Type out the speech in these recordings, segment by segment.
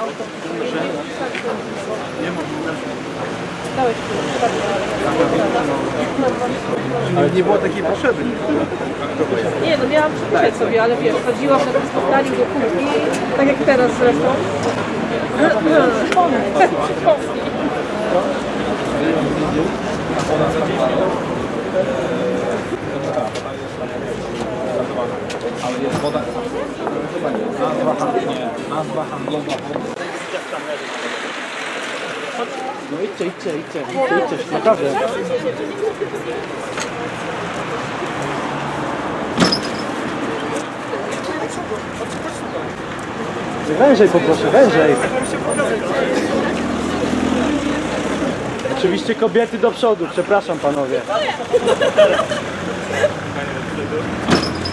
auto. Tu, Ale nie było takiej potrzeby. Nie, no miałam przepisać sobie, ale wiesz, chodziłam na tym spotkaniu do kuchni, tak jak teraz zresztą. Przypomnij. Przypomnij. No idźcie, idźcie, idźcie, idźcie, idźcie, naprawdę. Wężej poproszę, wężej. Oczywiście kobiety do przodu, przepraszam panowie.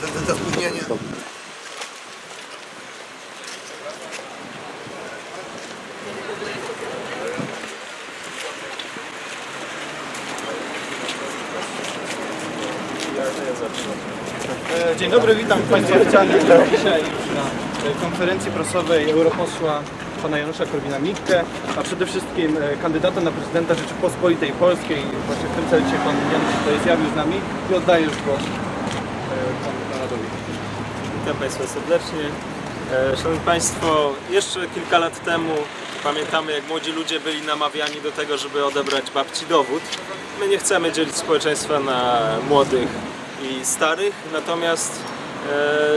za, za spóźnienie. E, Dzień dobry, witam Państwa oficjalnie dzisiaj już na konferencji prasowej europosła pana Janusza Korwina-Mikke, a przede wszystkim e, kandydata na prezydenta Rzeczypospolitej Polskiej. Właśnie w tym celu się pan Janusz tutaj zjawił z nami i oddaję już głos panu Konradowi. Witam Państwa serdecznie. E, Szanowni Państwo, jeszcze kilka lat temu pamiętamy jak młodzi ludzie byli namawiani do tego, żeby odebrać babci dowód. My nie chcemy dzielić społeczeństwa na młodych i starych, natomiast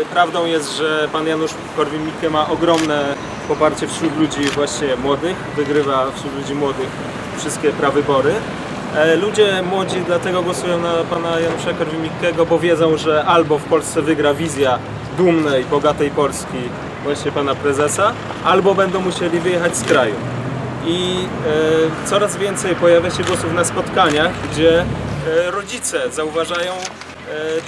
e, prawdą jest, że pan Janusz Korwin-Mikke ma ogromne poparcie wśród ludzi właśnie młodych, wygrywa wśród ludzi młodych wszystkie prawybory. E, Ludzie młodzi dlatego głosują na pana Janusza Korwin-Mikkego, bo wiedzą, że albo w Polsce wygra wizja dumnej, bogatej Polski właśnie pana prezesa, albo będą musieli wyjechać z kraju. I e, coraz więcej pojawia się głosów na spotkaniach, gdzie e, rodzice zauważają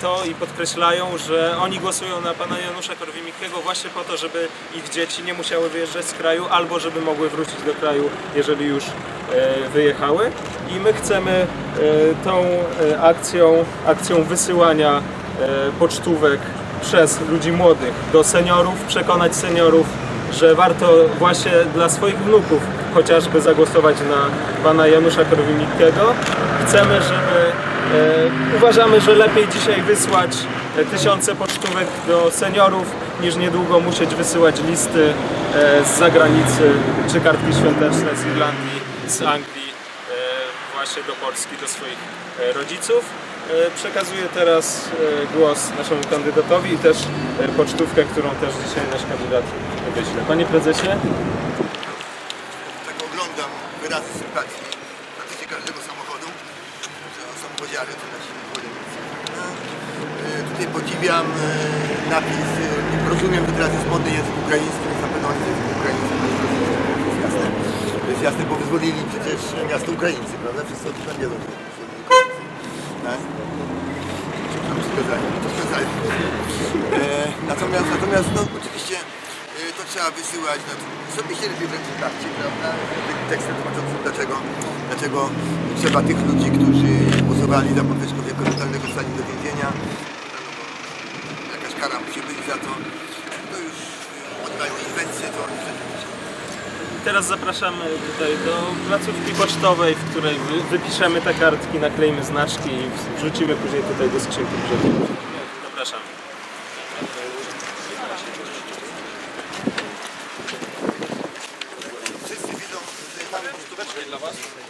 to i podkreślają, że oni głosują na pana Janusza Korwin-Mikkego właśnie po to, żeby ich dzieci nie musiały wyjeżdżać z kraju, albo żeby mogły wrócić do kraju, jeżeli już e, wyjechały. I my chcemy e, tą e, akcją, akcją wysyłania e, pocztówek przez ludzi młodych do seniorów, przekonać seniorów, że warto właśnie dla swoich wnuków chociażby zagłosować na pana Janusza Korwin-Mikkego. Chcemy, żeby e, uważamy, że lepiej dzisiaj wysłać e, tysiące pocztówek do seniorów, niż niedługo musieć wysyłać listy e, z zagranicy, czy kartki świąteczne z Irlandii, z Anglii e, właśnie do Polski, do swoich e, rodziców. E, Przekazuję teraz e, głos naszemu kandydatowi i też e, pocztówkę, którą też dzisiaj nasz kandydat wyśle. Panie prezesie, to nasi zwolennicy. No, e, Tutaj podziwiam e, napis. e, Rozumiem, że teraz jest modny język ukraiński, więc na pewno oni język ukraiński. To jest jasne. To jest jasne, bo wyzwolili przecież miasto Ukraińcy, prawda? Wszyscy o tym tam wiedzą. Tak? Tam zgadzają, to zgadzają. E, natomiast, natomiast no, oczywiście to trzeba wysyłać. No, osobiście lepiej w rezultacie, prawda? Tym tekstem tłumaczącym, dlaczego, dlaczego trzeba tych ludzi, którzy głosowali za podwyżką wieku emerytalnego wsadzić do więzienia. No, jakaś kara musi być za to. To już oni mają inwencję, to oni teraz zapraszamy tutaj do placówki pocztowej, w której wy, wypiszemy te kartki, nakleimy znaczki i wrzucimy później tutaj do skrzynki brzegowej. Zapraszamy. Wszyscy widzą, że tam Stóweczkę dla Was.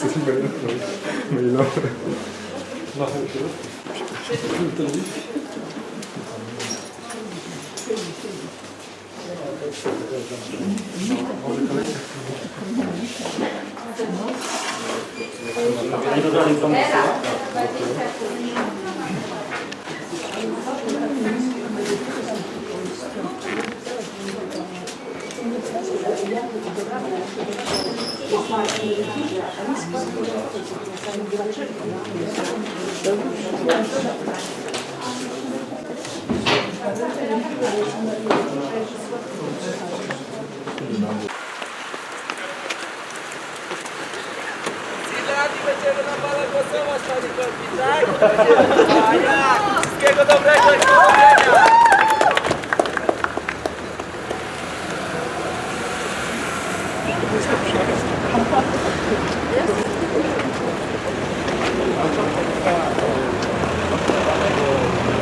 teraz gejki spadł. panie prezesie, chodź. Idealnie będziemy na pana głosować, panie Korbi, tak? A jak? Wszystkiego